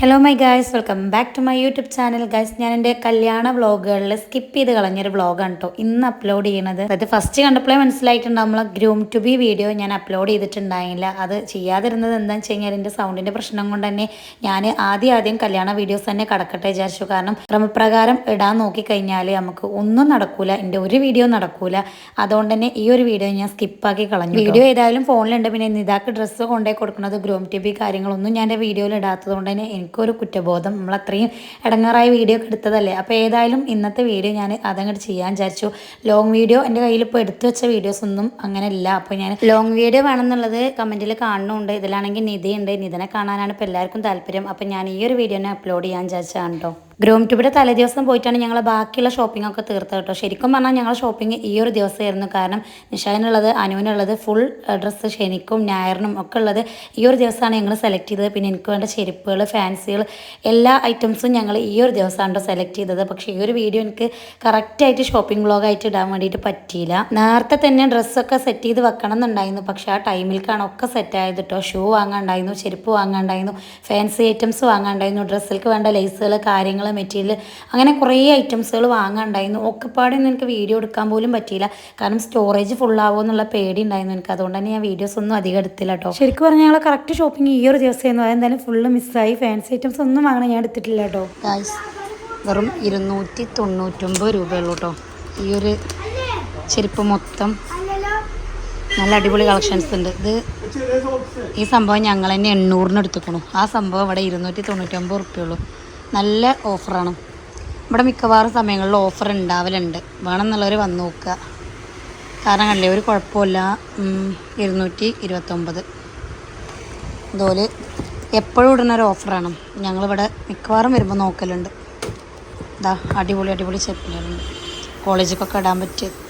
Hello my guys welcome back to my YouTube channel guys ഞാൻ എന്റെ കല്യാണ വ്ളോഗുകളിൽ skip ചെയ്ത് കളഞ്ഞൊരു വ്ളോഗാണ് കേട്ടോ ഇന്ന് അപ്ലോഡ് ചെയ്യുന്നത്. അതായത് ഫസ്റ്റ് കണ്ടപ്പോഴേ മനസ്സിലായിട്ടുണ്ട് നമ്മൾ ഗ്രൂം ടു ബി വീഡിയോ ഞാൻ അപ്ലോഡ് ചെയ്തിട്ടുണ്ടായില്ല. അത് ചെയ്യാതിരുന്നത് എന്താണെന്ന് വെച്ച് കഴിഞ്ഞാൽ എന്റെ സൗണ്ടിന്റെ പ്രശ്നം കൊണ്ട് തന്നെ ഞാൻ ആദ്യം ആദ്യം കല്യാണ വീഡിയോസ് തന്നെ കടക്കട്ടെ വിചാരിച്ചു. കാരണം ക്രമപ്രകാരം ഇടാൻ നോക്കിക്കഴിഞ്ഞാൽ നമുക്ക് ഒന്നും നടക്കൂല. എന്റെ ഒരു വീഡിയോ നടക്കൂല. അതുകൊണ്ട് തന്നെ ഈ ഒരു വീഡിയോ ഞാൻ സ്കിപ്പാക്കി കളഞ്ഞു വീഡിയോ ഏതായാലും ഫോണിലുണ്ട് പിന്നെ നിതാക്ക് ഡ്രസ്സ് കൊണ്ടുപോയി കൊടുക്കുന്നത് ഗ്രൂം ടു ബി കാര്യങ്ങളൊന്നും ഞാൻ എന്റെ വീഡിയോയിൽ ഇടാത്തത് കൊണ്ട് തന്നെ എനിക്കൊരു കുറ്റബോധം. നമ്മൾ അത്രയും ഇടങ്ങാറായ വീഡിയോ ഒക്കെ എടുത്തതല്ലേ? അപ്പോൾ ഏതായാലും ഇന്നത്തെ വീഡിയോ ഞാൻ അതങ്ങോട്ട് ചെയ്യാൻ വിചാരിച്ചു. ലോങ് വീഡിയോ എന്റെ കയ്യിൽ ഇപ്പോൾ എടുത്തു വെച്ച വീഡിയോസ് ഒന്നും അങ്ങനെ ഇല്ല അപ്പോൾ ഞാൻ ലോങ് വീഡിയോ വേണമെന്നുള്ളത് കമന്റിൽ കാണുന്നുണ്ട് ഇതിലാണെങ്കിൽ ഉണ്ട് നിധിനെ കാണാനാണ് ഇപ്പോൾ എല്ലാവർക്കും താല്പര്യം. അപ്പോൾ ഞാൻ ഈ ഒരു വീഡിയോനെ അപ്ലോഡ് ചെയ്യാൻ വിചാരിച്ചതാണ് കേട്ടോ ഗ്രൂം ട്യൂബിന്റെ തലേദിവസം പോയിട്ടാണ് ഞങ്ങൾ ബാക്കിയുള്ള ഷോപ്പിംഗ് ഒക്കെ തീർത്തത് കേട്ടോ. ശരിക്കും പറഞ്ഞാൽ ഞങ്ങൾ ഷോപ്പിംഗ് ഈ ഒരു ദിവസമായിരുന്നു. കാരണം നിഷാനുള്ളത് അനുവിനുള്ളത് ഫുൾ ഡ്രസ്സ് ശനിക്കും ഞായറിനും ഒക്കെ ഉള്ളത് ഈ ഒരു ദിവസമാണ് ഞങ്ങൾ സെലക്ട് ചെയ്തത്. പിന്നെ എനിക്ക് വേണ്ട ചെരുപ്പുകൾ ഫാൻസികൾ എല്ലാ ഐറ്റംസും ഞങ്ങൾ ഈ ഒരു ദിവസമാണ് സെലക്ട് ചെയ്തത്. പക്ഷേ ഈ ഒരു വീഡിയോ എനിക്ക് കറക്റ്റായിട്ട് ഷോപ്പിംഗ് ബ്ലോഗായിട്ട് ഇടാൻ വേണ്ടിയിട്ട് പറ്റിയില്ല. നേരത്തെ തന്നെ ഡ്രസ്സൊക്കെ സെറ്റ് ചെയ്ത് വെക്കണം എന്നുണ്ടായിരുന്നു. പക്ഷേ ആ ടൈമിലേക്കാണ് ഒക്കെ സെറ്റ് ആയത് കേട്ടോ. ഷൂ വാങ്ങാണ്ടായിരുന്നു ചെരുപ്പ് വാങ്ങാണ്ടായിരുന്നു ഫാൻസി ഐറ്റംസ് വാങ്ങാണ്ടായിരുന്നു ഡ്രസ്സിൽക്ക് വേണ്ട ലേസുകൾ കാര്യങ്ങൾ മെറ്റീരിയൽ അങ്ങനെ കുറേ ഐറ്റംസുകൾ വാങ്ങാണ്ടായിരുന്നു ഒക്കെപ്പാടെ എനിക്ക് വീഡിയോ എടുക്കാൻ പോലും പറ്റിയില്ല. കാരണം സ്റ്റോറേജ് ഫുള്ളാവുമോ എന്നുള്ള പേടി ഉണ്ടായിരുന്നു എനിക്ക്. അതുകൊണ്ട് തന്നെ ഞാൻ വീഡിയോസ് ഒന്നും അധികം എടുത്തില്ല കേട്ടോ ശരിക്കും പറഞ്ഞാൽ ഞങ്ങൾ കറക്റ്റ് ഷോപ്പിംഗ് ഈ ഒരു ദിവസമായിരുന്നു അതെന്തായാലും ഫുള്ള് മിസ്സായി ഫാൻസി ഐറ്റംസ് ഒന്നും വാങ്ങണം ഞാൻ എടുത്തിട്ടില്ല കേട്ടോ ഗായ്സ് വെറും ഇരുന്നൂറ്റി തൊണ്ണൂറ്റൊമ്പത് രൂപയുള്ളൂ കേട്ടോ ഈ ഒരു ചെരുപ്പ് മൊത്തം നല്ല അടിപൊളി കളക്ഷൻസ് ഉണ്ട്. ഇത് ഈ സംഭവം ഞങ്ങൾ തന്നെ എണ്ണൂറിന് എടുത്തുക്കണു. ആ സംഭവം ഇവിടെ ഇരുന്നൂറ്റി തൊണ്ണൂറ്റൊമ്പത് റുപ്യുള്ളൂ നല്ല ഓഫറാണ്. ഇവിടെ മിക്കവാറും സമയങ്ങളിൽ ഓഫർ ഉണ്ടാവലുണ്ട്. വേണമെന്നുള്ളവർ വന്ന് നോക്കുക. കാരണം കണ്ടില്ലേ ഒരു കുഴപ്പമില്ല. ഇരുന്നൂറ്റി ഇരുപത്തൊമ്പത്. അതുപോലെ എപ്പോഴും ഇടുന്നൊരു ഓഫറാണ്. ഞങ്ങളിവിടെ മിക്കവാറും വരുമ്പോൾ നോക്കലുണ്ട്. ഇതാ അടിപൊളി അടിപൊളി ചെപ്പിലുണ്ട് കോളേജിലേക്കൊക്കെ ഇടാൻ പറ്റിയത്.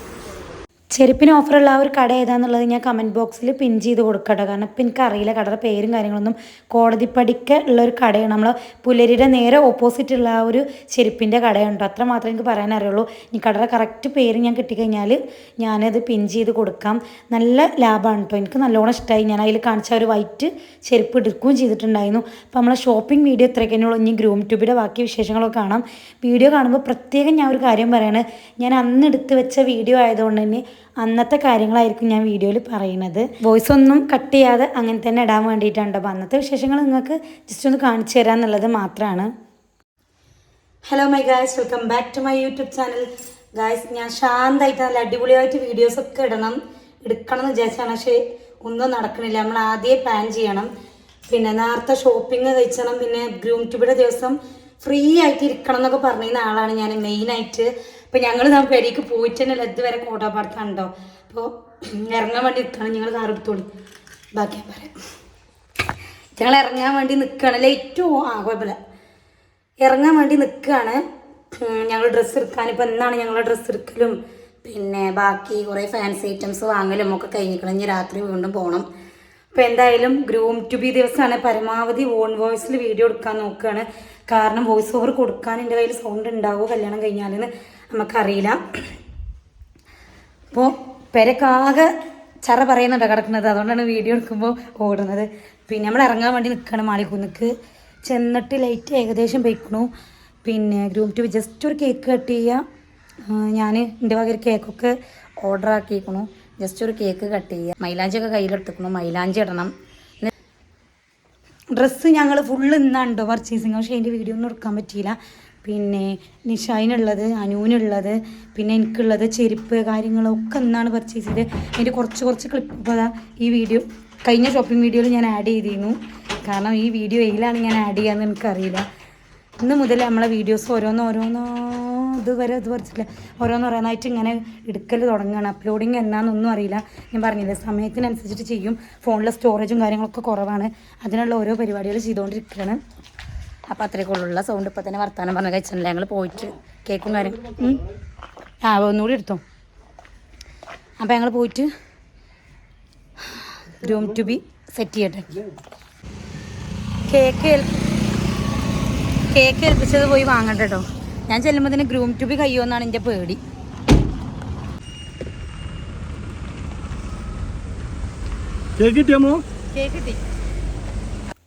ചെരുപ്പിന് ഓഫറുള്ള ആ ഒരു കട ഏതാന്നുള്ളത് ഞാൻ കമന്റ് ബോക്സിൽ പിൻ ചെയ്ത് കൊടുക്കട്ടോ. കാരണം ഇപ്പം എനിക്കറിയില്ല കടയുടെ പേരും കാര്യങ്ങളൊന്നും കോടതിപ്പടിക്ക് ഉള്ള ഒരു കടയാണ്. നമ്മൾ പുലരിയുടെ നേരെ ഓപ്പോസിറ്റ് ഉള്ള ആ ഒരു ചെരുപ്പിന്റെ കടയുണ്ടോ അത്ര മാത്രമേ എനിക്ക് പറയാൻ അറിയുള്ളൂ. ഈ കടയുടെ കറക്റ്റ് പേര് ഞാൻ കിട്ടിക്കഴിഞ്ഞാൽ ഞാനത് പിൻ ചെയ്ത് കൊടുക്കാം. നല്ല ലാഭമാണ് കേട്ടോ എനിക്ക് നല്ലോണം ഇഷ്ടമായി ഞാൻ അതിൽ കാണിച്ച ഒരു വൈറ്റ് ചെരുപ്പ് എടുക്കുകയും ചെയ്തിട്ടുണ്ടായിരുന്നു. അപ്പോൾ നമ്മളെ ഷോപ്പിംഗ് വീഡിയോ ഇത്രയൊക്കെ ഇനി ഗ്രൂം ട്യൂബിന്റെ ബാക്കി വിശേഷങ്ങളൊക്കെ കാണാം. വീഡിയോ കാണുമ്പോൾ പ്രത്യേകം ഞാൻ ഒരു കാര്യം പറയാണ്. ഞാൻ അന്ന് എടുത്ത് വെച്ച വീഡിയോ ആയതുകൊണ്ട് തന്നെ അന്നത്തെ കാര്യങ്ങളായിരിക്കും ഞാൻ വീഡിയോയിൽ പറയുന്നത് വോയിസ് ഒന്നും കട്ട് ചെയ്യാതെ അങ്ങനെ തന്നെ ഇടാൻ വേണ്ടിയിട്ടാണ് അപ്പോൾ അന്നത്തെ വിശേഷങ്ങൾ നിങ്ങൾക്ക് ജസ്റ്റ് ഒന്ന് കാണിച്ചു തരാം എന്നുള്ളത് മാത്രമാണ് hello my guys welcome back to my YouTube channel guys ഞാൻ ശാന്തമായിട്ട് നല്ല അടിപൊളിയായിട്ട് വീഡിയോസൊക്കെ ഇടണം. എടുക്കണം എന്ന് വിചാരിച്ചാണ്. പക്ഷേ ഒന്നും നടക്കണില്ല. നമ്മൾ ആദ്യമേ പ്ലാൻ ചെയ്യണം. പിന്നെ നേരത്തെ ഷോപ്പിംഗ് കഴിച്ചണം. പിന്നെ ഗ്രൂം ട്യൂബിയുടെ ദിവസം ഫ്രീ ആയിട്ട് ഇരിക്കണം എന്നൊക്കെ പറഞ്ഞിരുന്ന ആളാണ് ഞാൻ മെയിനായിട്ട് അപ്പം ഞങ്ങൾ പെരിക്ക് പോയിട്ട് തന്നെ ഇതുവരെ കോട്ടാപ്പാടത്താണല്ലോ അപ്പോൾ ഇറങ്ങാൻ വേണ്ടി നിൽക്കണം ഞങ്ങൾ കാർ എടുത്തോളി. ബാക്കി പറയാം ഞങ്ങൾ ഇറങ്ങാൻ വേണ്ടി നിൽക്കുകയാണ് ലൈറ്റോ ആ കുഴപ്പമില്ല ഇറങ്ങാൻ വേണ്ടി നിൽക്കുകയാണ് ഞങ്ങൾ ഡ്രസ്സ് എടുക്കാൻ. ഇപ്പോൾ എന്നാണ് ഞങ്ങൾ ഡ്രസ്സ് എടുക്കലും. പിന്നെ ബാക്കി കുറേ ഫാൻസി ഐറ്റംസ് വാങ്ങലും ഒക്കെ കഴിഞ്ഞിക്കണം. ഇനി രാത്രി വീണ്ടും പോകണം അപ്പോൾ എന്തായാലും ഗ്രൂം ടു ബി ദിവസമാണ് പരമാവധി ഓൺ വോയിസിൽ വീഡിയോ എടുക്കാൻ നോക്കുകയാണ് കാരണം വോയിസ് ഓവർ കൊടുക്കാൻ എന്റെ കയ്യിൽ സൗണ്ട് ഉണ്ടാവുമോ കല്യാണം കഴിഞ്ഞാലെന്ന്. നമുക്കറിയില്ല. അപ്പോൾ പെരക്കാകെ ചറ പറയുന്നുണ്ട് കിടക്കുന്നത്. അതുകൊണ്ടാണ് വീഡിയോ എടുക്കുമ്പോൾ ഓടുന്നത്. പിന്നെ നമ്മൾ ഇറങ്ങാൻ വേണ്ടി നിൽക്കണം മാളിക്കുന്നിക്ക് ചെന്നിട്ട് ലൈറ്റ് ഏകദേശം പൊയ്ക്കണു. പിന്നെ ഗ്രൂപ്പ് ടു ജസ്റ്റ് ഒരു കേക്ക് കട്ട് ചെയ്യുക ഞാൻ എന്റെ വക കേക്കൊക്കെ ഓർഡർ ആക്കിയിരിക്കണു ജസ്റ്റ് ഒരു കേക്ക് കട്ട് ചെയ്യുക മൈലാഞ്ചിയൊക്കെ കയ്യിലെടുത്തിക്കണു മൈലാഞ്ചി ഇടണം. ഡ്രസ്സ് ഞങ്ങൾ ഫുള്ള് ഇന്നാണ്ടോ പർച്ചേസിങ് പക്ഷേ അതിന്റെ വീഡിയോ ഒന്നും എടുക്കാൻ പറ്റിയില്ല. പിന്നെ നിഷായിനുള്ളത് അനുവിനുള്ളത് പിന്നെ എനിക്കുള്ളത് ചെരുപ്പ് കാര്യങ്ങളൊക്കെ ഇന്നാണ് പർച്ചേസ് ചെയ്ത് അതിന്റെ കുറച്ച് കുറച്ച് ക്ലിപ്പ് ഇപ്പോൾ ഈ വീഡിയോ കഴിഞ്ഞ ഷോപ്പിംഗ് വീഡിയോയിൽ ഞാൻ ആഡ് ചെയ്തിരുന്നു. കാരണം ഈ വീഡിയോ എയിലാണ് ഞാൻ ആഡ് ചെയ്യാമെന്ന് എനിക്കറിയില്ല. ഇന്ന് മുതൽ നമ്മളെ വീഡിയോസ് ഓരോന്ന് ഓരോന്നോ ഇതുവരെ ഇത് പറിച്ചില്ല ഓരോന്ന് ഓരോന്നായിട്ട് ഇങ്ങനെ എടുക്കൽ തുടങ്ങുകയാണ് അപ്ലോഡിങ് എന്നാന്നൊന്നും അറിയില്ല. ഞാൻ പറഞ്ഞില്ലേ സമയത്തിനനുസരിച്ചിട്ട് ചെയ്യും. ഫോണിലെ സ്റ്റോറേജും കാര്യങ്ങളൊക്കെ കുറവാണ്. അതിനുള്ള ഓരോ പരിപാടികൾ ചെയ്തുകൊണ്ടിരിക്കുകയാണ് അപ്പോൾ അത്രയൊക്കെ ഉള്ള സൗണ്ട് ഇപ്പം തന്നെ വർത്താനം പറഞ്ഞ കഴിച്ചിട്ടില്ല ഞങ്ങൾ പോയിട്ട് കേക്കും കാര്യം. ആ ഒന്നുകൂടി എടുത്തോ? അപ്പോൾ ഞങ്ങൾ പോയിട്ട് റൂം ടു ബി സെറ്റ് ചെയ്യട്ടെ. കേക്ക് കേക്ക് ഏൽപ്പിച്ചത് പോയി വാങ്ങണ്ട കേട്ടോ ഞാൻ ചെല്ലുമ്പോൾ തന്നെ ഗ്രൂം ടു ബി എന്നാണ് എന്റെ പേടി. കേക്ക് കിട്ടിയാമോ കേക്ക് കിട്ടി.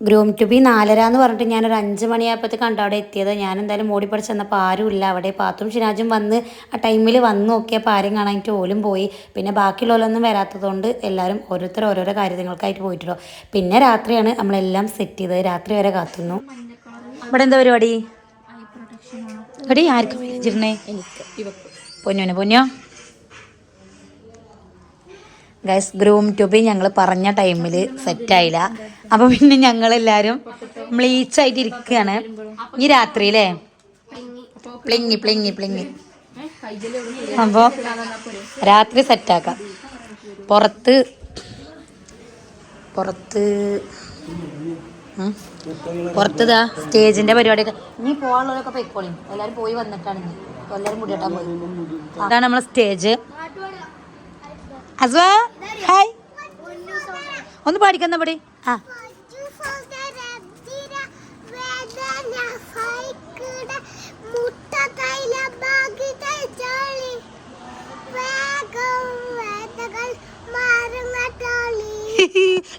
ഗ്രൂം ടു ബി നാലര എന്ന് പറഞ്ഞിട്ട് ഞാനൊരു അഞ്ച് മണിയായപ്പോഴത്തേക്ക് കണ്ടു അവിടെ എത്തിയത്. ഞാൻ എന്തായാലും ഓടിപ്പടി ചെന്നപ്പോൾ ആരുമില്ല. അവിടെ പാത്തും ഷിനാജും വന്ന് ആ ടൈമിൽ വന്ന് നോക്കിയപ്പോൾ ആരും കാണാനായിട്ട് ഓലും പോയി. പിന്നെ ബാക്കിയുള്ളവരൊന്നും വരാത്തതുകൊണ്ട് എല്ലാവരും ഓരോരുത്തർ ഓരോരോ കാര്യങ്ങൾക്കായിട്ട് പോയിട്ടുള്ളൂ. പിന്നെ രാത്രിയാണ് നമ്മളെല്ലാം സെറ്റ് ചെയ്തത്. രാത്രി വരെ കാത്തുന്നു. ഇവിടെ എന്താ പരിപാടി? എടി ആർക്കും വെച്ചിരുന്നേ പൊന്നോനെ പൊന്നോ? ഗൈസ് ഗ്രൂം ടു ബി ഞങ്ങൾ പറഞ്ഞ ടൈമിൽ സെറ്റായില്ല അപ്പം പിന്നെ ഞങ്ങളെല്ലാവരും ബ്ലീച്ചായിട്ട് ഇരിക്കുകയാണ് ഈ രാത്രി അല്ലേ പ്ലിങ്ങി പ്ലിങ്ങി പ്ലിങ്ങി. അപ്പോൾ രാത്രി സെറ്റാക്കാം. പുറത്ത് പുറത്ത് പുറത്തുതാ സ്റ്റേജിന്റെ പരിപാടിയൊക്കെ. ഇനി പോകാനുള്ളവരൊക്കെ പൊയ്ക്കോളിയും എല്ലാവരും പോയി വന്നിട്ടാണ് എല്ലാവരും മുടിയിട്ടാൻ പോയി. അതാണ് നമ്മളെ സ്റ്റേജ്. അസ്വാ ഹായ്. ഒന്ന് പാടിക്കുന്ന പടി. ആ.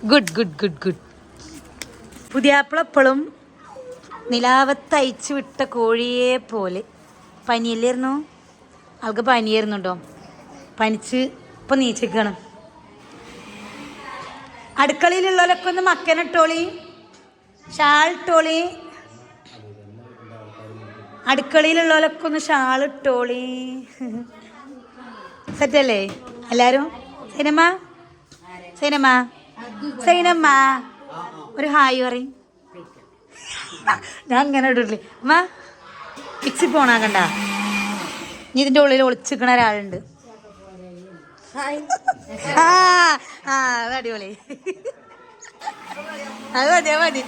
Good good good good. പുതിയാപ്പിളപ്പളും നിലാവത്ത് അയച്ചു വിട്ട കോഴിയെ പോലെ പനിയല്ലായിരുന്നു ആൾക്ക് പനിയായിരുന്നു കേട്ടോ പനിച്ച് ഇപ്പം നീച്ചിക്കണം. അടുക്കളയിലുള്ളവരൊക്കെ ഒന്ന് മക്കനിട്ടോളി. ഷാൾ ഇട്ടോളി അടുക്കളയിലുള്ളവരൊക്കെ ഒന്ന് ഷാളിട്ടോളി. സെറ്റല്ലേ? എല്ലാരും? സിനിമ സിനിമ സൈനമ്മ? ഒരു ഹായ് പറയും. ഞാൻ അങ്ങനെ ഇടില്ലേ അമ്മ മിക്സി പോണാകണ്ട ഇനി ഇതിന്റെ ഉള്ളിൽ ഒളിച്ചിക്കണ ഒരാളുണ്ട്. ആ ആ അത് അടിപൊളി. അത് മതി അത് മതി.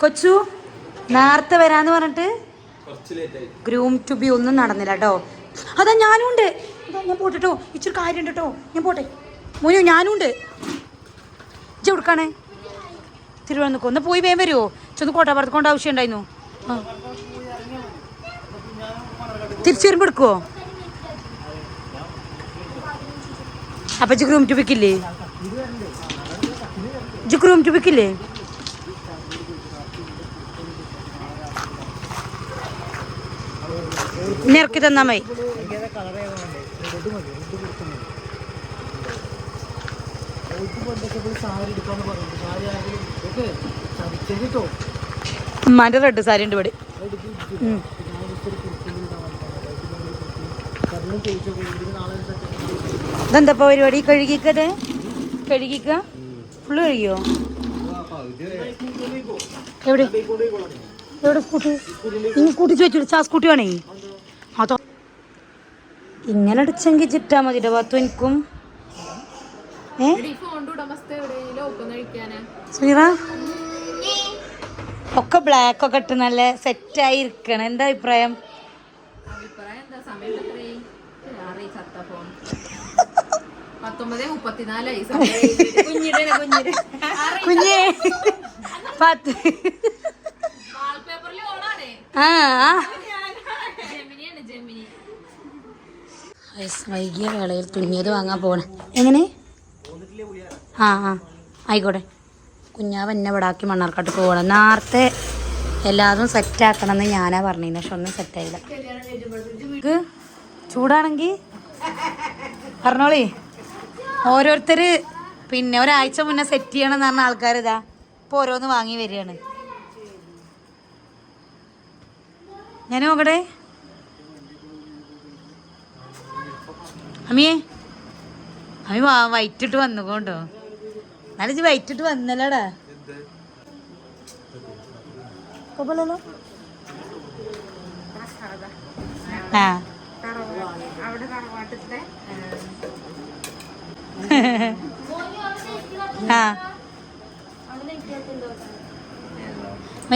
കൊച്ചു നേരത്തെ വരാന്ന് പറഞ്ഞിട്ട് ഗ്രൂം ടു ബി ഒന്നും നടന്നില്ല കേട്ടോ അതാ ഞാനും ഉണ്ട് ഞാൻ പോട്ടെ കേട്ടോ ഇച്ചിരി കാര്യമുണ്ട് കേട്ടോ ഞാൻ പോട്ടെ. മോനു ഞാനും ഉണ്ട് ഇജ്ജ് കൊടുക്കാണേ തിരുവനന്തപുരം ഒന്ന് പോയി വേം വരുമോ ചെന്ന് കോട്ടാപ്പുറത്ത് കൊണ്ട് ആവശ്യം ഉണ്ടായിരുന്നു തിരിച്ചു വരുമ്പോൾ എടുക്കുവോ? അപ്പൊ ഇജ്ജ് ചുപിക്കില്ലേ ടു ചുപിക്കില്ലേ ഇജ്ജ് ഗ്രൂം ടു ബിക്കില്ലേ ഇനി ഇറക്കി തന്നാ മതി. ഉമ്മാന്റെ റെഡ് സാരി ഉണ്ട് ഇവിടെ. ഉം. ഇതെന്താ പരിപാടി? കഴുകിക്കത് കഴുകിക്ക? ഫുള്ള് കഴുകിയോ? എവിടെ? എവിടെ സ്കൂട്ടി? ഇനി സ്കൂട്ടി ചോദിച്ചു ആ സ്കൂട്ടി വേണേ? അതോ? ഇങ്ങനെ അടിച്ചെങ്കിൽ ചിട്ടാ മതി പത്തു എനിക്കും സുനിറ ഒക്കെ ബ്ലാക്ക് ഒക്കെ ഇട്ട് നല്ല സെറ്റായി ഇരിക്കണം. എന്താ അഭിപ്രായം? പത്തൊമ്പത് മുപ്പത്തിനാലായി കുഞ്ഞേ. പത്ത്. ആ വൈകിയ വേളയിൽ തുന്നിയത് വാങ്ങാൻ പോണ. എങ്ങനെ? ആ ആ. ആയിക്കോട്ടെ. കുഞ്ഞാവ് എന്നെ ഇവിടാക്കി മണ്ണാർക്കാട്ട് പോകണം നേരത്തെ എല്ലാതും സെറ്റാക്കണം എന്ന് ഞാനാ പറഞ്ഞിരുന്നു പക്ഷെ ഒന്നും സെറ്റായില്ല. ഇത് ചൂടാണെങ്കിൽ പറഞ്ഞോളി. ഓരോരുത്തർ പിന്നെ ഒരാഴ്ച മുന്നേ സെറ്റ് ചെയ്യണം എന്ന് പറഞ്ഞ ആൾക്കാർ ഇതാ ഇപ്പോൾ ഓരോന്ന് വാങ്ങി വരികയാണ്. ഞാൻ നോക്കട്ടെ. അമ്മിയേ അമ്മി വൈറ്റിട്ട് വന്നുകൊണ്ടോ എന്നാലും ഇത് വൈറ്റിട്ട് വന്നല്ലോടാ. ആ. അവിടെ ആ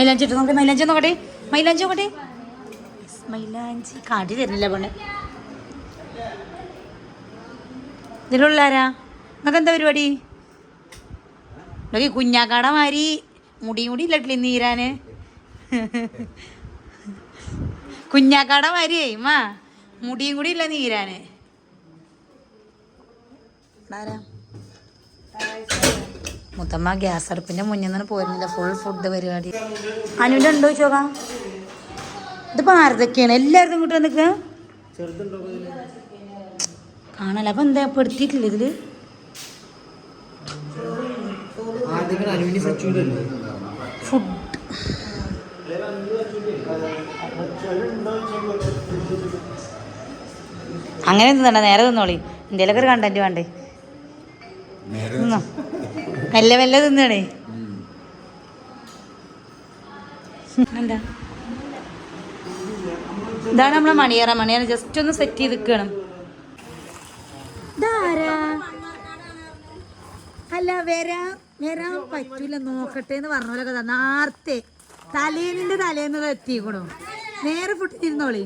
മൈലാഞ്ചി ഇട്ട് നോക്കട്ടെ മൈലാഞ്ചി നോക്കട്ടെ മൈലാഞ്ചി നോക്കട്ടെ. മൈലാഞ്ചി കാട്ടി തരുന്നില്ല പെണ്ണ് ഇതിലുള്ളാരാ നിങ്ങൾക്ക് എന്താ പരിപാടി? നോക്കി കുഞ്ഞാക്കാട മാരി മുടിയും കൂടി ഇല്ലട്ടില്ല നീരാന്? കുഞ്ഞാക്കാട മാരി മാ മുടിയും കൂടി ഇല്ല നീരാന്. ആരാ? മുത്തമ്മ ഗ്യാസ് അടുപ്പിന്റെ മുന്നിൽ നിന്ന് പോരുന്നില്ല ഫുൾ ഫുഡ് പരിപാടി. അനുവിന്റെ ഉണ്ടോ ചോക്കാം ഇതിപ്പോ ആരതൊക്കെയാണ്? എല്ലാവരും ഇങ്ങോട്ട് വന്നിക്ക. കാണല്ല അപ്പൊ എന്താ പെടുത്തിയിട്ടില്ല ഇതിൽ? ഫുഡ് അങ്ങനെ തിന്നണ്ട നേരെ തിന്നോളി എന്തേലൊക്കെ ഒരു കണ്ടന്റ് വേണ്ടേ? തിന്നോ മെല്ലെ മെല്ലെ തിന്നണേ. എന്താ? ഇതാണ് നമ്മളെ മണിയറ. മണിയറ ജസ്റ്റ് ഒന്ന് സെറ്റ് ചെയ്ത് നിൽക്കണം അല്ല വരാൻ വരാൻ പറ്റൂല. നോക്കട്ടെ എന്ന് പറഞ്ഞോലൊക്കെ കഥ നേരത്തെ തലേനിന്റെ തലേന്ന് എത്തിക്കണു നേരെ ഫുഡ് തിരുന്നോളി.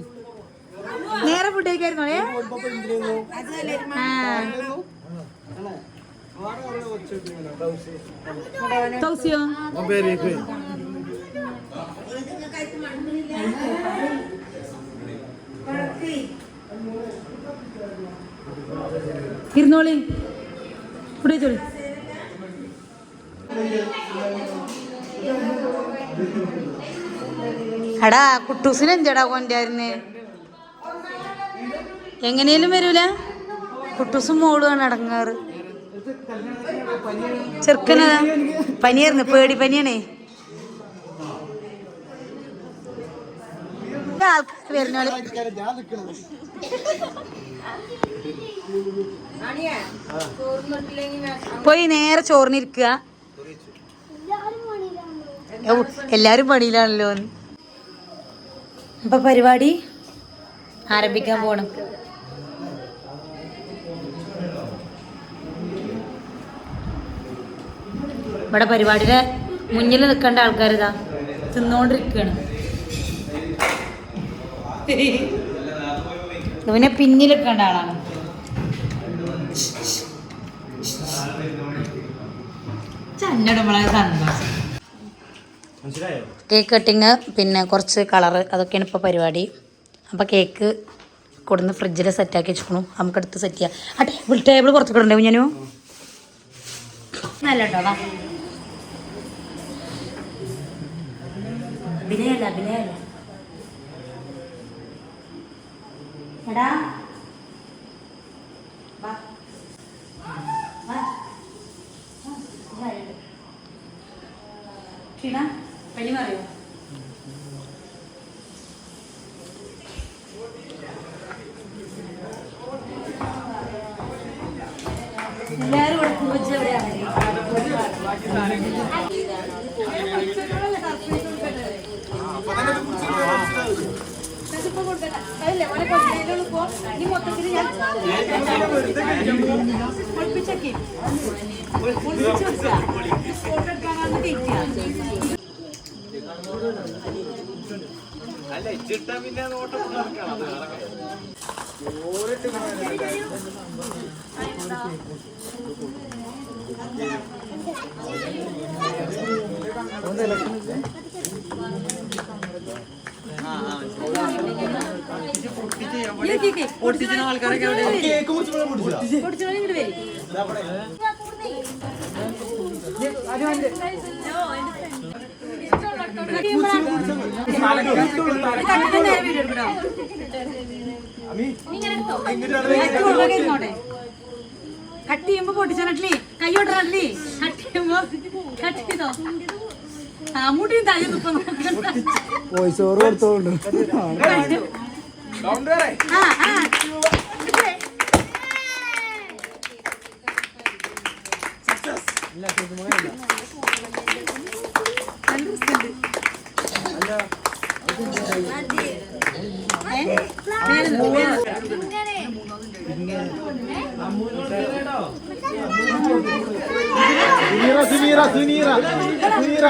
നേരെ ഫുഡ് കഴിക്കായിരുന്നോളേ ആ. തൗസിയോ? ഇരുന്നോളി. ഇവിടെ കഴിച്ചോളി എടാ കുട്ടൂസിന് എന്തെടാ കൊണ്ടായിരുന്നേ എങ്ങനെയും വരൂല? കുട്ടൂസും മോളുമാണ് അടങ്ങാറ്. ചെറുക്കനതാ പനിയായിരുന്നു പേടി പനിയാണേ. പോയി നേരെ ചോറിനിരിക്കുക. ഔ, എല്ലാരും പണിയിലാണല്ലോ. അപ്പൊ പരിപാടി ആരംഭിക്കാൻ പോണം. ഇവിടെ പരിപാടിയുടെ മുന്നിൽ നിൽക്കേണ്ട ആൾക്കാർ ഇതാ തിന്നോണ്ടിരിക്കുകയാണ് ഇവനെ പിന്നിൽ നിൽക്കേണ്ട ആളാണ്. സന്തോഷം. കേക്ക് കട്ടിങ് പിന്നെ കുറച്ച് കളറ് അതൊക്കെയാണ് ഇപ്പോൾ പരിപാടി. അപ്പോൾ കേക്ക് കൊടുന്ന് ഫ്രിഡ്ജിൽ സെറ്റാക്കി വെച്ചിരിക്കണു. നമുക്ക് അടുത്ത് സെറ്റ് ചെയ്യാം. ആ ടേബിൾ ടേബിൾ പുറത്ത് കിടണ്ടേ ഞാനും നല്ല കേട്ടോ അഭിനയല്ല അഭിനയല്ല എടാ. ക്ഷീണ പനി പറയോ എല്ലാരും ഇവിടെ പൂജ എവിടെയാണ് അല്ല ഇച്ചിട്ടാ പിന്നെ നോട്ടം ഒന്ന് ഇലക്ഷൻ കട്ട് ചെയ്യുമ്പോ പൊട്ടിച്ചോട്ടെ കൈ ഓട്ടറല്ലേ കട്ട് ചെയ്യുമ്പോ കട്ട് ചെയ്തോ? മുടിയും തയ്യ തുപ്പ നോക്കണ്ട. വോയിസ് ഓവർ കൊടുത്തോണ്ട്. ആ ആ. സുനീറ സുനീറ സുനീറ സുനീറ.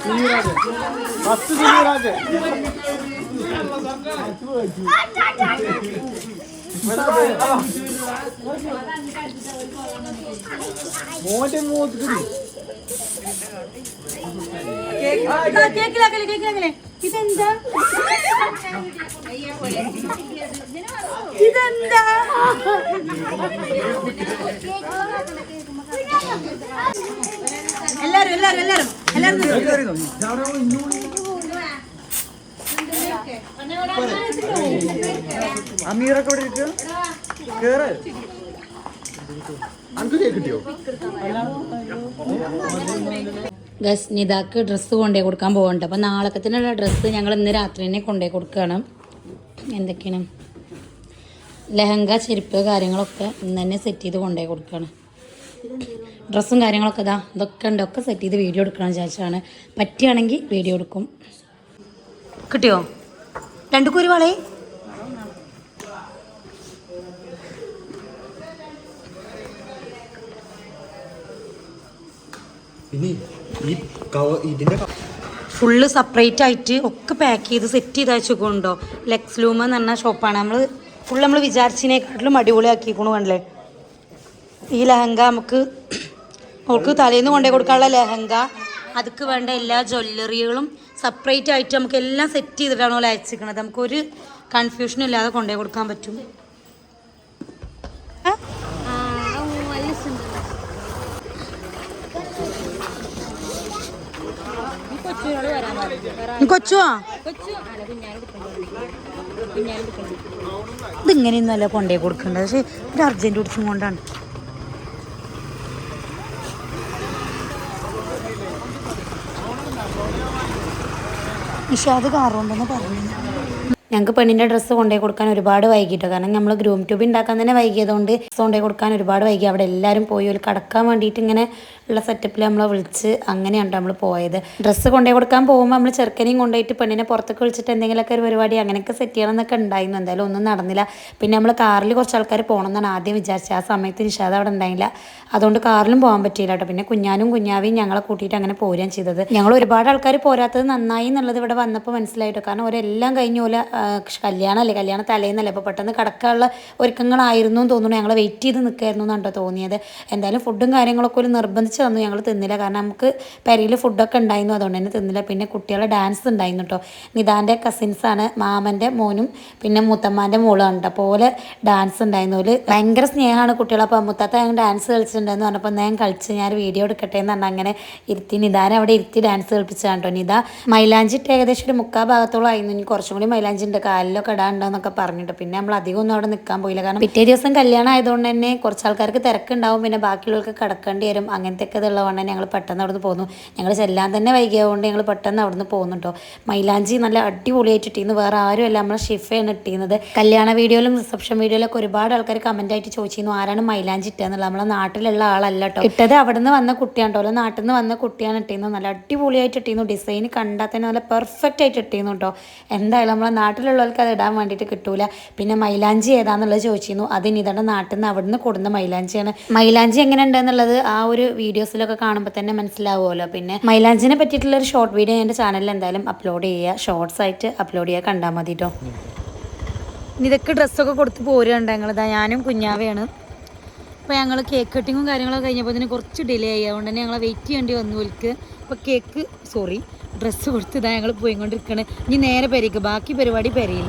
സുനീറാജ് ഫസ്റ്റ് സുനീറാജ് മോന്റെ മൂത്ത് കേക്കിലാക്കലേ കേക്കിലാക്കല്ലേ ഇതെന്താ? ഇതെന്താ? എല്ലാരും എല്ലാരും എല്ലാരും എല്ലാരും അമീറൊക്കെ ഇവിടെ ഇരിക്കുക കേറ്. കേക്ക് കിട്ടിയോ? ഗസ് നിതാക്ക് ഡ്രസ്സ് കൊണ്ടുപോയി കൊടുക്കാൻ പോകുന്നുണ്ട് അപ്പം നാളക്കത്തിനുള്ള ഡ്രസ്സ് ഞങ്ങൾ ഇന്ന് രാത്രി തന്നെ കൊണ്ടുപോയി കൊടുക്കുകയാണ് എന്തൊക്കെയാണ്? ലെഹങ്ക ചെരുപ്പ് കാര്യങ്ങളൊക്കെ ഇന്ന് തന്നെ സെറ്റ് ചെയ്ത് കൊണ്ടുപോയി കൊടുക്കുകയാണ് ഡ്രസ്സും കാര്യങ്ങളൊക്കെ ഇതാ ഇതൊക്കെ ഉണ്ട്. ഒക്കെ സെറ്റ് ചെയ്ത് വീഡിയോ എടുക്കണം വിചാരിച്ചാണ്. പറ്റുകയാണെങ്കിൽ വീഡിയോ എടുക്കും. കിട്ടിയോ? രണ്ടു കുരു ഇനി ഈ ഫുള്ള് സെപ്പറേറ്റ് ആയിട്ട് ഒക്കെ പാക്ക് ചെയ്ത് സെറ്റ് ചെയ്ത് അയച്ചുകൊണ്ടോ ലെക്സ് ലൂം എന്ന് പറഞ്ഞ ഷോപ്പാണ് നമ്മൾ ഫുള്ള് നമ്മൾ വിചാരിച്ചതിനേക്കാട്ടിലും അടിപൊളിയാക്കിക്കണു കണ്ടല്ലേ? ഈ ലഹങ്ക നമുക്ക് അവൾക്ക് തലേന്ന് കൊണ്ടേ കൊടുക്കാനുള്ള ലഹങ്ക അതുക്ക് വേണ്ട എല്ലാ ജ്വല്ലറികളും സെപ്പറേറ്റ് ആയിട്ട് നമുക്ക് എല്ലാം സെറ്റ് ചെയ്തിട്ടാണ് അവൾ അയച്ചിരിക്കുന്നത് നമുക്കൊരു കൺഫ്യൂഷനും ഇല്ലാതെ കൊണ്ടേ കൊടുക്കാൻ പറ്റും. കൊച്ചുവാ ഇതിങ്ങനെയൊന്നുമല്ല കൊണ്ടേ കൊടുക്കേണ്ടത് പക്ഷെ ഒരു അർജന്റ് കൊടുക്കുന്ന കൊണ്ടാണ്. പക്ഷെ അത് കാറുണ്ടെന്ന് പറഞ്ഞു ഞങ്ങൾക്ക് പെണ്ണിന്റെ ഡ്രസ്സ് കൊണ്ടുപോയി കൊടുക്കാൻ ഒരുപാട് വൈകിട്ടോ. കാരണം നമ്മൾ ഗ്രൂം ട്യൂബ് ഉണ്ടാക്കാൻ തന്നെ വൈകിയതുകൊണ്ട് ഡ്രസ്സ് കൊണ്ടുപോയി കൊടുക്കാൻ ഒരുപാട് വൈകി. അവിടെ എല്ലാവരും പോയി ഒരു കടക്കാൻ വേണ്ടിയിട്ട് ഇങ്ങനെ ഉള്ള സെറ്റപ്പിൽ നമ്മളെ വിളിച്ച് അങ്ങനെയാണ് നമ്മൾ പോയത്. ഡ്രസ്സ് കൊണ്ടുപോയി കൊടുക്കാൻ പോകുമ്പോൾ നമ്മൾ ചെറുക്കനെയും കൊണ്ടുപോയിട്ട് പെണ്ണിനെ പുറത്തേക്ക് വിളിച്ചിട്ട് എന്തെങ്കിലുമൊക്കെ ഒരു പരിപാടി അങ്ങനെയൊക്കെ സെറ്റ് ചെയ്യണം എന്നൊക്കെ ഉണ്ടായിരുന്നു എന്തായാലും ഒന്നും നടന്നില്ല. പിന്നെ നമ്മൾ കാറിൽ കുറച്ച് ആൾക്കാർ പോകണം എന്നാണ് ആദ്യം വിചാരിച്ചത്. ആ സമയത്ത് നിഷാദ് അവിടെ ഉണ്ടായില്ല അതുകൊണ്ട് കാറിലും പോകാൻ പറ്റിയില്ല കേട്ടോ. പിന്നെ കുഞ്ഞാനും കുഞ്ഞാവിയും ഞങ്ങളെ കൂട്ടിയിട്ട് അങ്ങനെ പോരുകയും ചെയ്തത്. ഞങ്ങൾ ഒരുപാട് ആൾക്കാർ പോരാത്തത് നന്നായി എന്നുള്ളത് ഇവിടെ വന്നപ്പോൾ മനസ്സിലായിട്ടോ. കാരണം അവരെല്ലാം കഴിഞ്ഞ പോലെ കല്യാണമല്ലേ കല്യാണ തലേന്നല്ലേ? അപ്പോൾ പെട്ടെന്ന് കിടക്കാനുള്ള ഒരുക്കങ്ങളായിരുന്നു എന്ന് തോന്നുന്നു. ഞങ്ങൾ വെയിറ്റ് ചെയ്ത് നിൽക്കായിരുന്നു എന്നാണ് തോന്നിയത്. എന്തായാലും ഫുഡും കാര്യങ്ങളൊക്കെ ഒരു നിർബന്ധിച്ച് തന്നു. ഞങ്ങൾ തിന്നില്ല. കാരണം നമുക്ക് പെരയിൽ ഫുഡൊക്കെ ഉണ്ടായിരുന്നു. അതുകൊണ്ട് തന്നെ തിന്നില്ല. പിന്നെ കുട്ടികളെ ഡാൻസ് ഉണ്ടായിരുന്നു കേട്ടോ നിതാന്റെ കസിൻസാണ് മാമന്റെ മോനും പിന്നെ മുത്തമ്മാന്റെ മോളും കേട്ടോ അപ്പോൾ ഡാൻസ് ഉണ്ടായിരുന്നു. ഒരു ഭയങ്കര സ്നേഹമാണ് കുട്ടികൾ അപ്പോൾ മുത്തത്ത ഞങ്ങൾ ഡാൻസ് കളിച്ചിട്ടുണ്ടെന്ന് പറഞ്ഞപ്പോൾ ഞാൻ കളിച്ച് ഞാൻ വീഡിയോ എടുക്കട്ടെ എന്ന് പറഞ്ഞാൽ അങ്ങനെ ഇരുത്തി നിതാനെ അവിടെ ഇരുത്തി ഡാൻസ് കളിപ്പിച്ചതാണ് കേട്ടോ നിത മൈലാഞ്ചിട്ട് ഏകദേശം ഒരു മുക്കാ ഭാഗത്തോളം ആയിരുന്നു. ഇനി കുറച്ചും കൂടി മൈലാഞ്ചി ഉണ്ട് കാലിലൊക്കെ ഇടാനുണ്ടെന്നൊക്കെ പറഞ്ഞിട്ട്. പിന്നെ നമ്മൾ അധികം ഒന്നും അവിടെ നിൽക്കാൻ പോയില്ല. കാരണം പിറ്റേ ദിവസം കല്യാണം ആയതുകൊണ്ട് തന്നെ കുറച്ച് ആൾക്കാർക്ക് തിരക്കുണ്ടാവും. പിന്നെ ബാക്കിയുള്ളവർക്ക് കിടക്കേണ്ടി വരും. അങ്ങനത്തെ ഒക്കെ ഇതുള്ളതുകൊണ്ട് ഞങ്ങൾ പെട്ടെന്ന് അവിടുന്ന് പോന്നു. ഞങ്ങൾ ചെല്ലാൻ തന്നെ വൈകിയതുകൊണ്ട് ഞങ്ങൾ പെട്ടെന്ന് അവിടുന്ന് പോകുന്നു കേട്ടോ മൈലാഞ്ചി നല്ല അടിപൊളിയായിട്ട് ഇട്ടിരുന്നു. വേറെ ആരും അല്ല നമ്മളെ ഷിഫയാണ് ഇട്ടിരുന്നത്. കല്യാണ വീഡിയോയിലും റിസപ്ഷൻ വീഡിയോയിലൊക്കെ ഒരുപാട് ആൾക്കാർ കമന്റ് ആയിട്ട് ചോദിച്ചിരുന്നു. ആരാണ് മൈലാഞ്ചി ഇട്ടതെന്നുള്ള നമ്മളെ നാട്ടിലുള്ള ആളല്ല കേട്ടോ ഇട്ടത് അവിടെ നിന്ന് വന്ന കുട്ടിയാണ് കേട്ടോ നാട്ടിൽ നിന്ന് വന്ന കുട്ടിയാണ് ഇട്ടിരുന്നത്. നല്ല അടിപൊളിയായിട്ട് ഇട്ടിരുന്നു. ഡിസൈൻ കണ്ടാൽ തന്നെ നല്ല പെർഫെക്റ്റ് ആയിട്ട് ഇട്ടിരുന്നു കേട്ടോ എന്തായാലും നമ്മളെ നാട്ടിലുള്ളവർക്ക് അത് ഇടാൻ വേണ്ടിയിട്ട് കിട്ടൂല. പിന്നെ മൈലാഞ്ചി ഏതാന്നുള്ളത് ചോദിച്ചിരുന്നു. അത് ഇതാണ് നാട്ടിൽ നിന്ന് അവിടെ നിന്ന് കൊടുന്ന മൈലാഞ്ചിയാണ്. മൈലാഞ്ചി എങ്ങനെ ഉണ്ടെന്നുള്ളത് ആ ഒരു വീഡിയോസിലൊക്കെ കാണുമ്പോൾ തന്നെ മനസ്സിലാവുമല്ലോ. പിന്നെ മൈലാഞ്ചിനെ പറ്റിയിട്ടുള്ള ഒരു ഷോർട്ട് വീഡിയോ എന്റെ ചാനലിൽ എന്തായാലും അപ്ലോഡ് ചെയ്യുക ഷോർട്സ് ആയിട്ട് അപ്ലോഡ് ചെയ്യുക കണ്ടാൽ മതി കേട്ടോ ഇതൊക്കെ ഡ്രസ്സൊക്കെ കൊടുത്ത് പോരുകയുണ്ട് ഞങ്ങളിതാ. ഞാനും കുഞ്ഞാവയാണ്. അപ്പോൾ ഞങ്ങൾ കേക്ക് കട്ടിങ്ങും കാര്യങ്ങളൊക്കെ കഴിഞ്ഞപ്പോൾ ഇതിന് കുറച്ച് ഡിലേ ആയി. അതുകൊണ്ട് തന്നെ ഞങ്ങളെ വെയിറ്റ് ചെയ്യേണ്ടി വന്നു ഒലിക്ക് അപ്പോൾ കേക്ക് സോറി ഡ്രസ്സ് കൊടുത്ത് ഇതാ ഞങ്ങൾ പോയിക്കൊണ്ടിരിക്കണേ. ഇനി നേരെ പെരയ്ക്ക് ബാക്കി പരിപാടി പെരയിൽ